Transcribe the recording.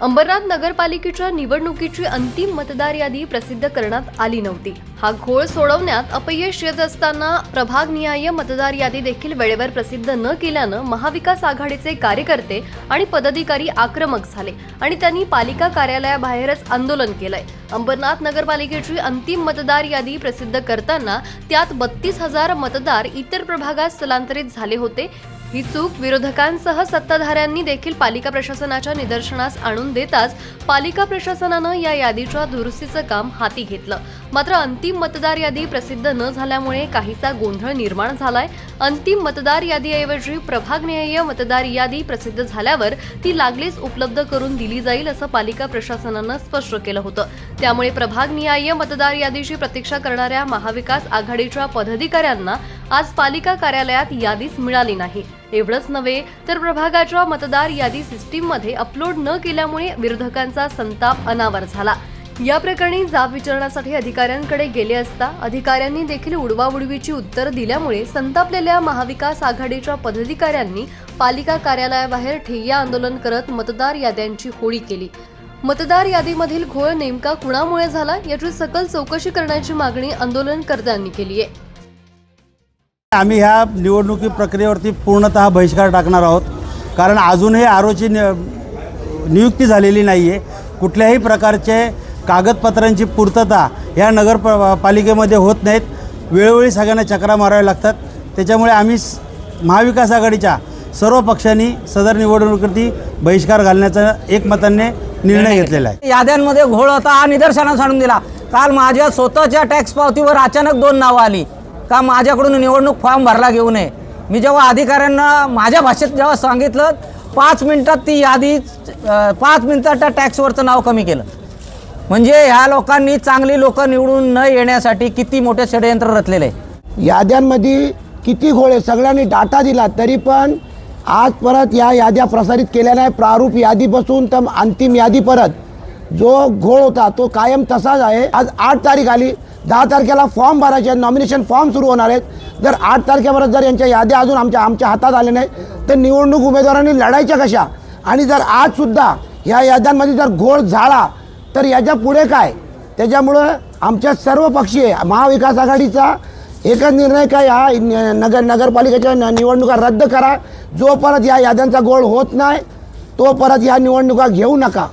अंबरनाथ नगरपालिकेच्या निवडणुकीची अंतिम मतदार यादी प्रसिद्ध करण्यात आली नव्हती. हा घोळ सोडवण्यात अपयश येत असताना प्रभागनिहाय मतदार यादी देखील वेळेवर प्रसिद्ध न केल्यानं महाविकास आघाडीचे कार्यकर्ते आणि पदाधिकारी आक्रमक झाले आणि त्यांनी पालिका कार्यालयाबाहेरच आंदोलन केलंय. अंबरनाथ नगरपालिकेची अंतिम मतदार यादी प्रसिद्ध करताना त्यात बत्तीस हजार मतदार इतर प्रभागात स्थलांतरित झाले होते. ही चूक विरोधकांसह सत्ताधाऱ्यांनी देखील पालिका प्रशासनाच्या निदर्शनास आणून देताच पालिका प्रशासनानं या यादीच्या दुरुस्तीचं काम हाती घेतलं. मात्र अंतिम मतदार यादी प्रसिद्ध न झाल्यामुळे काहीसा गोंधळ निर्माण झालाय. अंतिम मतदार यादीऐवजी प्रभागनिहाय मतदार यादी प्रसिद्ध झाल्यावर ती लागलीच उपलब्ध करून दिली जाईल असं पालिका प्रशासनानं स्पष्ट केलं होतं. त्यामुळे प्रभागनिहाय मतदार यादीची प्रतीक्षा करणाऱ्या महाविकास आघाडीच्या पदाधिकाऱ्यांना आज पालिका कार्यालयात यादीच मिळाली नाही. एवढंच नव्हे तर प्रभागाच्या मतदार यादी सिस्टीममध्ये अपलोड न केल्यामुळे विरोधकांचा संताप अनावर झाला. या प्रकरणी जाब विचारण्यासाठी अधिकाऱ्यांकडे गेले असता अधिकाऱ्यांनी देखील उडवाउडवीची उत्तर दिल्यामुळे संतापलेल्या महाविकास आघाडीच्या पदाधिकाऱ्यांनी पालिका कार्यालयाबाहेर ठिय्या आंदोलन करत मतदार याद्यांची होळी केली. मतदार यादीमधील घोळ नेमका कुणामुळे झाला याची सकल चौकशी करण्याची मागणी आंदोलनकर्त्यांनी केली आहे आम्ही ह्या निवडणुकी प्रक्रियेवरती पूर्णतः बहिष्कार टाकणार आहोत. कारण अजूनही आरोची नियुक्ती झालेली नाही आहे कुठल्याही प्रकारचे कागदपत्रांची पूर्तता ह्या नगर प- पालिकेमध्ये होत नाहीत. वेळोवेळी सगळ्यांना चक्रा माराव्या लागतात. त्याच्यामुळे आम्ही महाविकास आघाडीच्या सर्व पक्षांनी सदर निवडणुकीवरती बहिष्कार घालण्याचा एकमताने निर्णय घेतलेला आहे. याद्यांमध्ये घोळ होता हा निदर्शनास आणून दिला. काल माझ्या स्वतःच्या टॅक्स पावतीवर अचानक दोन नावं आली. का माझ्याकडून निवडणूक फॉर्म भरला घेऊ नये? मी जेव्हा अधिकाऱ्यांना माझ्या भाषेत जेव्हा सांगितलं पाच मिनटात ती यादी पाच मिनटात त्या टॅक्सवरचं नाव कमी केलं. म्हणजे ह्या लोकांनी चांगली लोक निवडून न येण्यासाठी किती मोठे षडयंत्र रचलेलं. आहे याद्यांमध्ये किती घोळ आहे सगळ्यांनी डाटा दिला तरी पण आज परत या याद्या प्रसारित केल्या नाही. प्रारूप यादीपासून तर अंतिम यादी परत. जो घोळ होता तो कायम तसाच आहे. आज आठ तारीख आली. दहा तारखेला फॉर्म भरायचे आहेत नॉमिनेशन फॉर्म सुरू होणार आहेत. जर आठ तारखेपर्यंत जर यांच्या याद्या अजून आमच्या आमच्या हातात आल्या नाही तर निवडणूक उमेदवारांनी लढायच्या कशा? आणि जर आजसुद्धा या याद्यांमध्ये जर घोळ झाला तर याच्यापुढे काय? त्याच्यामुळं आमच्या सर्व पक्षीय महाविकास आघाडीचा एकच निर्णय काय? हा न- नगर नगरपालिकेच्या निवडणुका रद्द करा. जो परत या याद्यांचा गोळ होत नाही तो परत या निवडणुका घेऊ नका.